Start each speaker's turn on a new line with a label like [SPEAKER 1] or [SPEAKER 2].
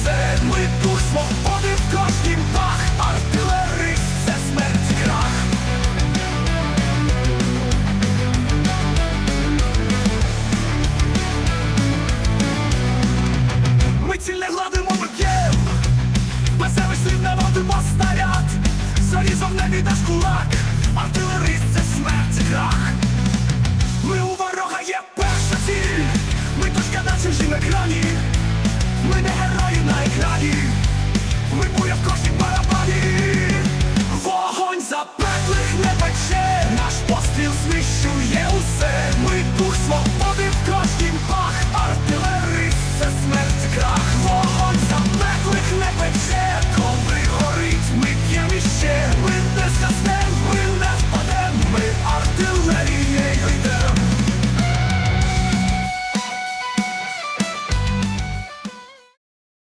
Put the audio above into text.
[SPEAKER 1] Сильний дух свободи в кожнім пах, артилерист це смерть і крах. Ми ціль не гладимо биків, без слів наводимо снаряд, зарізав небі наш кулак. підпеклих не пече, наш постріл знищує усе, ми дух свободи в кожнім пах.